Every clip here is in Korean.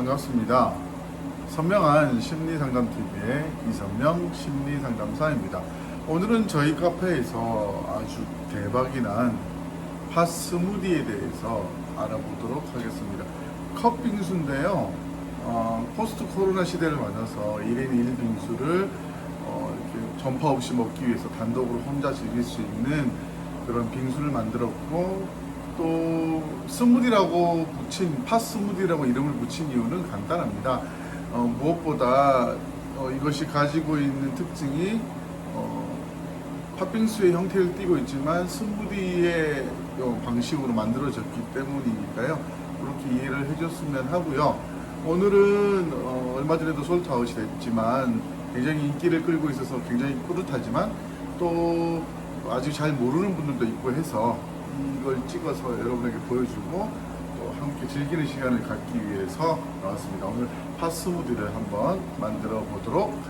반갑습니다. 선명한 심리상담TV의 이선명 심리상담사입니다. 오늘은 저희 카페에서 아주 대박이 난 핫스무디에 대해서 알아보도록 하겠습니다. 컵빙수인데요. 어, 포스트 코로나 시대를 맞아서 1인 1 빙수를 어, 이렇게 전파 없이 먹기 위해서 단독으로 혼자 즐길 수 있는 그런 빙수를 만들었고 또 스무디라고 붙인 파 스무디라고 이름을 붙인 이유는 간단합니다. 어, 무엇보다 어, 이것이 가지고 있는 특징이 어, 팥빙수의 형태를 띠고 있지만 스무디의 어, 방식으로 만들어졌기 때문이니까요. 그렇게 이해를 해줬으면 하고요. 오늘은 어, 얼마 전에도 솔트아웃이 됐지만 굉장히 인기를 끌고 있어서 굉장히 뿌듯하지만 또 아직 잘 모르는 분들도 있고 해서 이 걸 찍어서 여러분에게 보여주고 또 함께 즐기는 시간을 갖기 위해서 나왔습니다. 오늘 팥스무디를 한번 만들어 보도록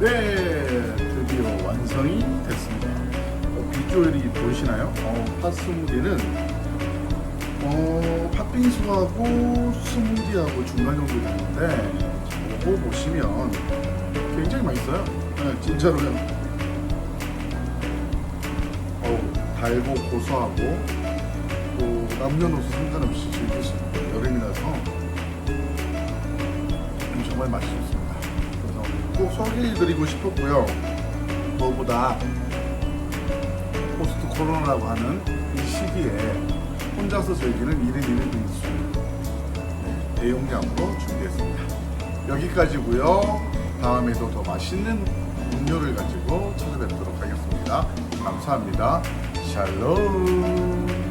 네, 드디어 완성이 됐습니다. 어, 비주얼이 보이시나요? 어, 팥스무디는 어, 팥빙수하고 스무디하고 중간 정도 되는데 먹어 보시면 굉장히 맛있어요. 네, 진짜로요. 어우, 달고 고소하고 또 남녀노소 상관없이 즐길 수 있는 여름이라서 음, 정말 맛있습니다. 꼭 소개해드리고 싶었고요. 무엇보다 포스트 코로나라고 하는 이 시기에 혼자서 즐기는 1인 1인 빙수 네, 대용량으로 준비했습니다. 여기까지고요. 다음에도 더 맛있는 음료를 가지고 찾아뵙도록 하겠습니다. 감사합니다. 샬롬